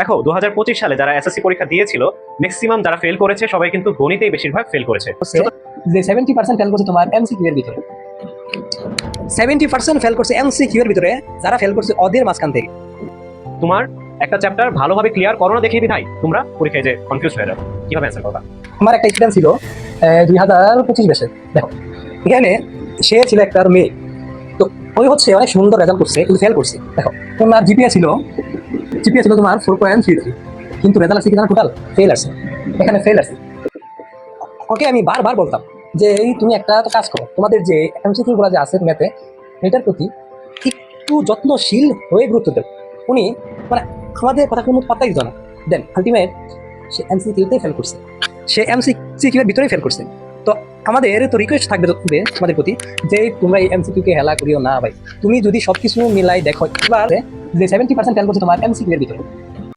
দেখো দু সালে যারা এসএসসি পরীক্ষা দিয়েছিল ম্যাক্সিমাম যারা ফেল করেছে সবাই কিন্তু গণিতেই বেশিরভাগ ফেল করেছে। যে সেভেন্টি পার্সেন্ট ফেল করছে তোমার এমসিকিউ এর ভিতরে। সেভেন্টি পার্সেন্ট ফেল করছে এমসিকিউ এর ভিতরে যারা ফেল করছে ওদের মাঝখান থেকে। তোমার একটা চ্যাপ্টার ভালোভাবে ক্লিয়ার করো না দেখিয়ে তোমরা পরীক্ষায় যে কনফিউজ হয়ে যাবে কীভাবে অ্যান্সার করবা? আমার একটা স্টুডেন্ট ছিল দুই হাজার পঁচিশ বেসে দেখো এখানে সে ছিল একটা মেয়ে। তো ওই হচ্ছে অনেক সুন্দর রেজাল্ট করছে কিন্তু ফেল করছে। দেখো তোমার জিপিএ ছিল জিপিএ ছিল তোমার ফোর পয়েন্ট থ্রি থ্রি কিন্তু রেজাল্ট আছে কিনা টোটাল ফেল আছে এখানে ফেল আছে ওকে আমি বারবার বলতাম যে এই তুমি একটা তো কাজ করো। তোমাদের যে এমসিকিউগুলো যে আছে ম্যাথে এটার প্রতি একটু যত্নশীল হয়ে গুরুত্ব দেব উনি মানে আমাদের কথা কোনো পাত্তাই দিত না। দেন আলটিমেট সে এমসিকিউতেই ফেল করছে। সে এমসিকিউ এর ভিতরেই ফেল করছে। তো আমাদের তো রিকোয়েস্ট থাকবে তোমাদের প্রতি যে তোমরা এই এমসিকিউ কে হেলা করিও না ভাই। তুমি যদি সবকিছু মিলাই দেখো, এবার যে সেভেন্টি পার্সেন্ট ফেল করছে তোমার এমসিকিউ এর ভিতরে